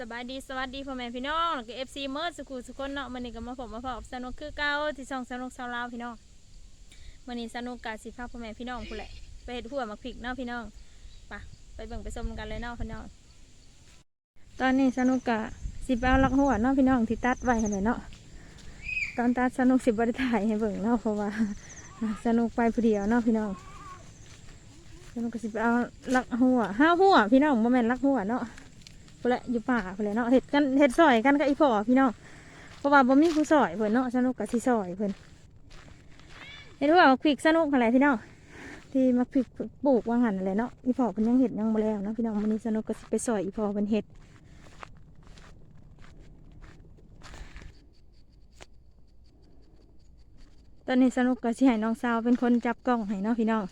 สบายดีสวัสดีพ่อแม่พี่น้องแล้วก็เอฟซีเมิร์ดสกูสุกคนเนาะมันนี้ก็มาผมมาพบสนุกคือเก่าที่ช่องสนุกชาวลาวพี่น้องมันนี้สนุกกาสิพาพ่อแม่พี่น้องผู้แหละไปเห็ดหัวมาพริกเนาะพี่น้องไปะไปเบิ่งไปชมกันเลยเนาะพี่น้องตอนนี้สนุกกะสิบเอาลักหัวเนาะพี่น้องที่ตัดไว้ให้เลยเนาะตอนตัดสนุกสิบบริถ่ายให้เบิ่งเนาะเพราะว่าสนุกไปผู้เดียวเนาะพี่น้องสนุกกะสิบเอาลักหัวห้าหัวพี่น้องโมเมนลักหัวเนาะ พนแหละอยู่ป่าพนแหละเนาะเห็ดกันเห็ดซอยกันกับอีพ่อพี่น้องเพราะว่าบ่มีผู้ซอยเพิ่นเนาะสนุกกับสิซอยเพิ่นเห็นว่ามักพริกสนุกอะไรพี่น้องที่มักพริกปลูกวางหันอะไรเนาะอีพ่อเพิ่นยังเห็ดยังบ่แล้วเนาะพี่น้องวันนี้สนุกก็สิไปซอยอีพ่อเพิ่นเห็ดตอนนี้สนุกก็สิให้น้องสาวเป็นคนจับกล้องให้เนาะพี่น้อง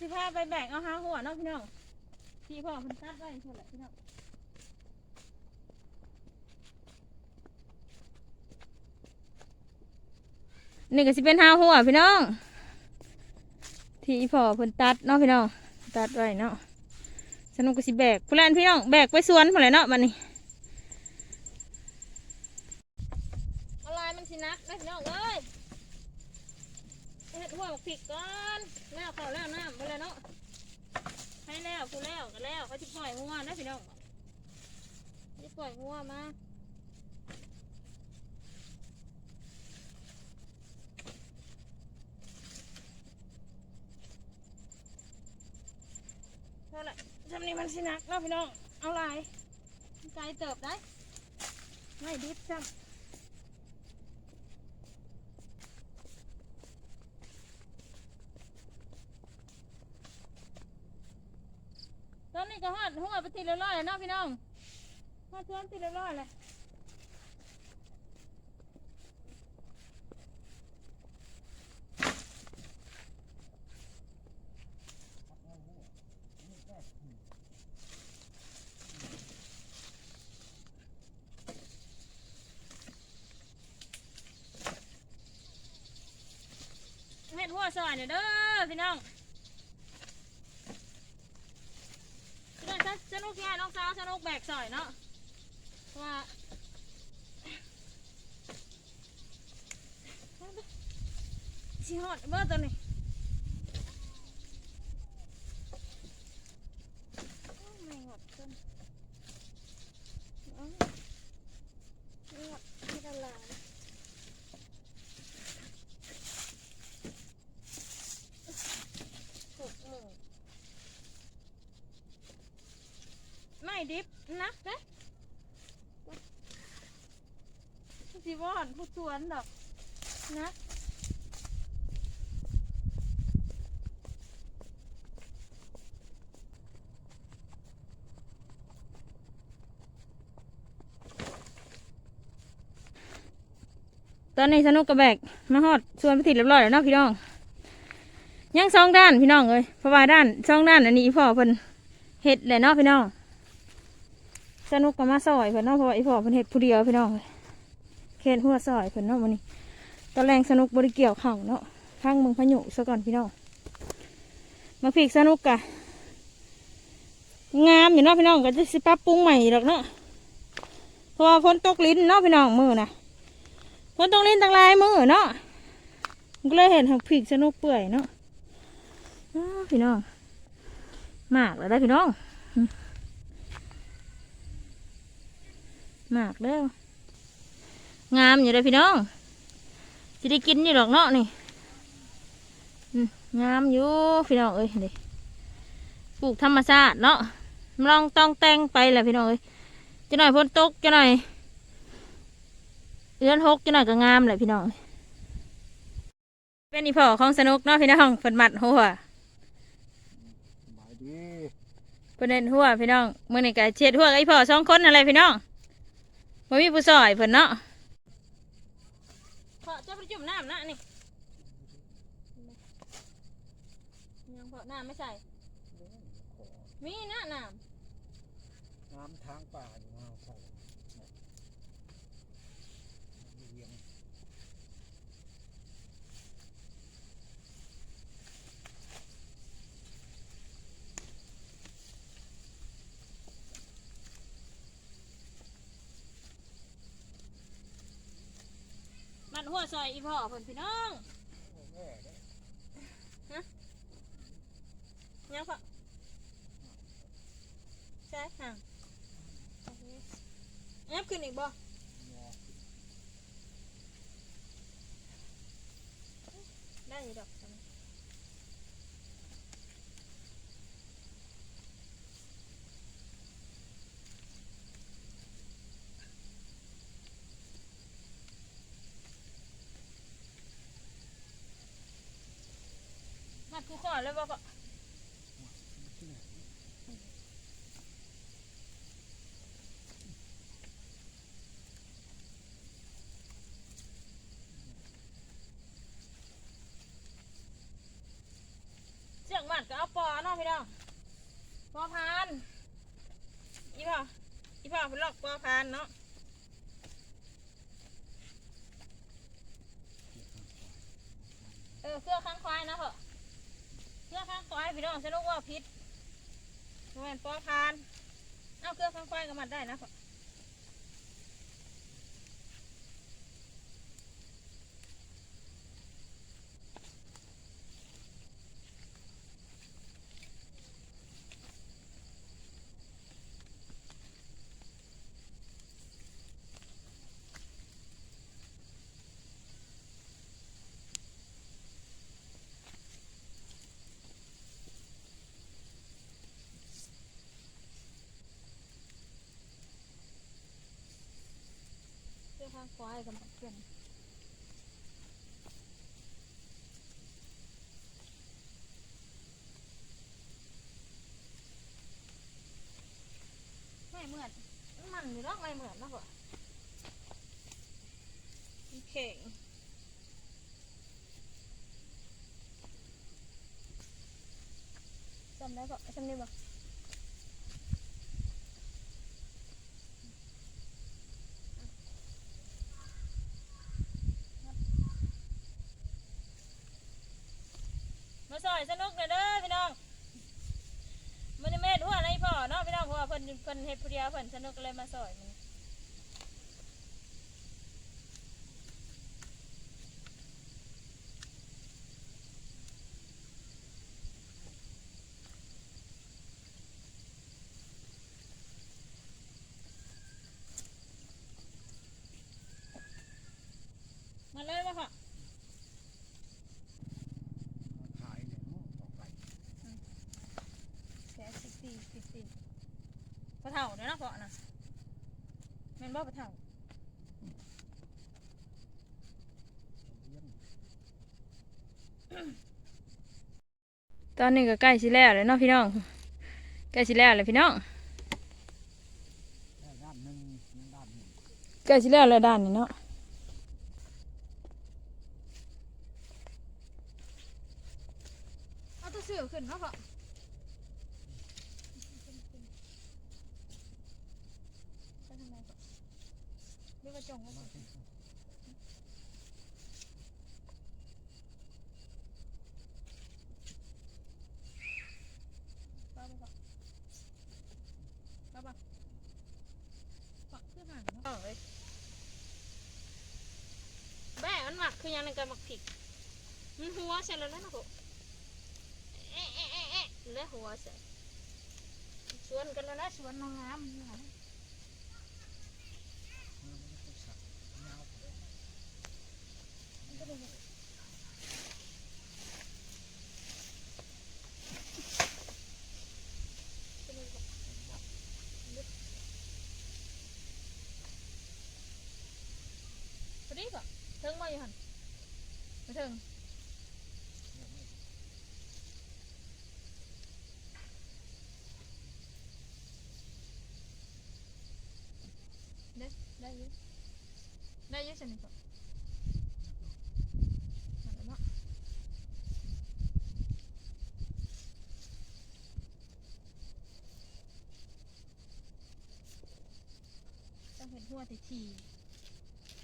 สิพาไปแบกเอาห้าหัวเนาะพี่น้องพี่พ่อมันตัดไว้เท่าไหร่พี่น้อง นี่ก็สิเป็นห้าหัวพี่น้อง ที่พ่อเพิ่นตัดเนาะพี่น้อง ตัดไว้เนาะสนุกก็สิแบกผู้แลนพี่น้องแบกไปสวนผู้แลนเนาะบัดนี้เอาลายมันสินักนะพี่น้องเอ้ยเฮ็ดหัวบักผิกก่อนแล้วเขาแล้วน้ำไปเลยเนาะให้แล้วกูแล้วก็แล้วเขาจะปล่อยงัวนะพี่น้องจะปล่อยงัวมาเท่าไหร่จำนี้ มันสินักเนาะพี่น้อง เอาลายไกลเติบได้ ไม่ดิบจ้ะตอนนี้ก็ฮอดหัวไปทีเรียบร้อยแล้วเนาะพี่น้องฮอดทวนทีเรียบร้อยเลย เห็ดหัวซอยเนี่ยเด้อพี่น้องพี่น้องสนุกแค่น้องสาวสนุกแบกสอยเนาะว่าชิฮอดเบอร์ตัวนี้ไม่หมดจนไม่หมดที่ตลาดหกโมง ไม่ ดิบนักนะสิวอนผู้สวนดอกนะตอนนี้สนุกกระแบกมาฮอดชวนไปติดเรียบร้อยแล้วเนาะพี่น้อง ยังสองด้านพี่น้องเอ้ยเพราะว่าด้านสองด้านอันนี้อีพ่อเพิ่นเห็ดเลยเนาะพี่น้อง สนุกกับมาซอยเพิ่นเนาะเพราะว่าอีพ่อเพิ่นเห็ดผู้เดียวพี่น้องเขตหัวซอยเพิ่นเนาะวันนี้ตอนแรงสนุกบริเกี่ยวเข่าเนาะข้างมืองพะยุซะก่อนพี่น้องมาพีกสนุกกะงามอยู่เนาะพี่น้องก็จะสิปรับปรุงใหม่หรอกเนาะเพราะว่าฝนตกลิ้นเนาะพี่น้องมือนะฝนตกลิ้นต่างลายมือเนาะก็เลยเห็นหักพีกสนุกเปื่อยเนาะพี่น้องมากเลยได้พี่น้อง มากเด้องามอยู่เลยพี่น้องจะได้กินอยู่หรอกเนาะนี่อืมงามอยู่พี่น้องเอ้ยนี่ปลูกธรรมชาติเนาะลองต้องแต่งไปแหละพี่น้องเอ้ยจะหน่อยฝนตกจะหน่อยเดือนหกจะหน่อยก็งามแหละพี่น้องเอ้ยเป็นอีพ่อของสนุกเนาะพี่น้องเพิ่นมัดหัวหมายดีเพิ่นเห็นหัวพี่น้องมื้อนี้ก็เช็ดหัวกับอีพ่อสองคนอะไรพี่น้อง บ่มีผู้ซอยเพิ่นเนาะพ่อจะไปจุ่มน้ำนะนี่ยังพ่อน้ำไม่ใส่ มีนะน้น้ำทางป่าอยู่มาใส่ นหัวซอยอีพ่อเพิ่นพี่น้องแม่เด้อยังพ่อใช่ห่างแอบขึ้นอีกบ่ได้ยู่ดอกจัง กูขอเลยบ่พ่อที่ไหนเสียงมัดก็เอาปอเนาะพี่น้องปอพานอีพ่ออีพ่อเพิ่นลอกปอพานเนาะ เออเครือข้างควายนะเหอะเครือข้างควายพี่ น้องสนุกว่าพิษแม่นปอพาน เอาเครื่อข้างควายก็มัดได้นะ เหอะเครือข้างควายก็มัดเพื่อนไม่เหมือนมันอยู่รอกไม่เหมือนนะเหอะมันเข่งจำได้ปะจำได้ปะ มาซอย สนุกเลยเด้อพี่น้องมันนี่แม่ทั่วอะไรพ่อเนาะพี่น้องเพราะว่าเพิ่นเพิ่นเฮ็ดผู้เดียวเพิ่นสนุกเลยมาซอยมันมาเลยมาค่ะ มาขายเนี่ยโอ้ต่อไป แค่สิบสี่สิบสี่ปลาเถ่าเด้อนะเพาะนะแม่น บ่ปลาเถ่าเลี้ยงตอนนี้ก็ใกล้สิแล้วเลยเนาะพี่น้องใกล้สิแล้วเลยพี่น้องใกล้สิแล้วเลยด้านนี้เนาะเอาตัวเสือขึ้นเนาะพ่อไปทางไหนพ่อ เรียกว่าจงว่ามาสิที่ป้าไปพ่อป้าป้าปักเพื่อห่างเนาะเอ้ยแม่มันหมักคือยังไงกันหมักผิดมันหัวใส่แล้วนะพ่อเอ๊ะเอ๊ะเอ๊ะเอ๊ะแล้วหัวใส่ชวนกันแล้วนะชวนนางงามนะ มันไม่ได้สักยาว พอดีป่ะเทิงมาอยู่หันมาเทิงได้ได้อยุ่ได้อยุ่ฉันนี่ป่ะมาแล้วเนาะต้อง เห็นหัวทีที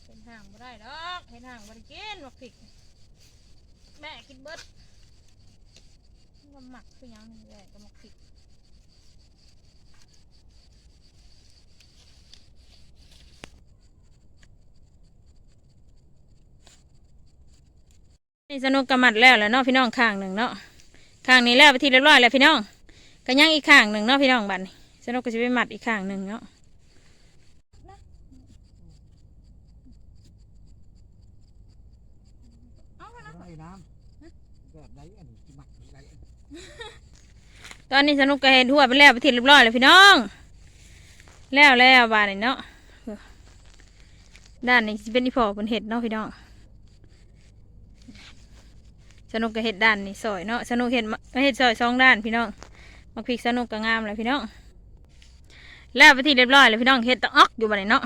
เป็นห่างบ่ได้ดอกเห็นห่างบ่ได้กินหมักพริก แม่กินเบิดมันหมักคือยังนี่แหละก็หมักพริกนี่สนุกกระมัดแล้วแหล้วเนาะพี่น้องข้างหนึ่งเนาะข้างนี้แล้วไปทีเรียบร้อยแล้วพี่น้องก็ยังอีกข้างหนึ่งเนาะพี่น้องบัดนี้สนุกก็จะไปมัดอีกข้างหนึ่งเนาะ ไรน้ำแบบไหนอันนี้ที่มักอะไรตอนนี้สนุกก็เห็นทั่วไปแล้วไปทีเรียบร้อยแล้วพี่น้อง แล้วแล้วบาดนี้เนาะด้านนี้เป็นอีพอเป็นเห็ดเนาะพี่น้องสนุกก็เห็ดด้านนี้ซอยเนาะสนุกเห็ดเห็ดซอยสองด้านพี่น้องมักพริกสนุกก็งามเลยพี่น้องแล้วไปทีเรียบร้อยแล้วพี่น้องเห็ดตะออกอยู่บาดนี้เนาะ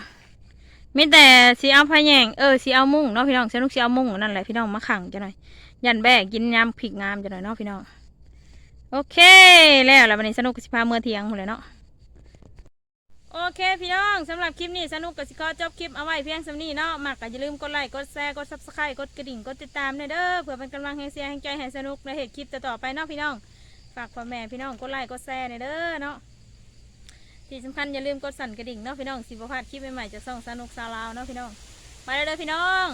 มีแต่สีเอาพะแยงเออสีเอามุ้งเนาะพี่น้องเสนุกสีเอามุ้งนั่นแหละพี่น้องมาขังจะหน่อยยันแบกกินยำพริกงามจะหน่อยเนาะพี่น้องโอเคแล้วแล้ววันนี้สนุกกับสิพาเมื่อเที่ยงหมดเลยเนาะโอเคพี่น้องสำหรับคลิปนี้สนุกกับสิขอจบคลิปเอาไว้เพียงสำนี้เนาะมากก็อย่าลืมกดไลค์กดแชร์กดซับสไครต์กดกระดิ่งกดติดตามเด้อเพื่อเป็นกำลังให้เสียร์ให้ใจให้สนุกในเหตุคลิปต่อๆไปเนาะพี่น้องฝากพ่อแม่พี่น้องกดไลค์กดแชร์หน่อยเด้อเนาะ ที่สำคัญอย่าลืมกดสั่นกระดิ่งเนาะพี่น้องสิบพลาดคลิปใหม่ๆจะส่องสนุกสาวลาวเนาะพี่น้องไปเลยเด้อพี่น้อง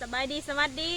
สบายดีสวัสดี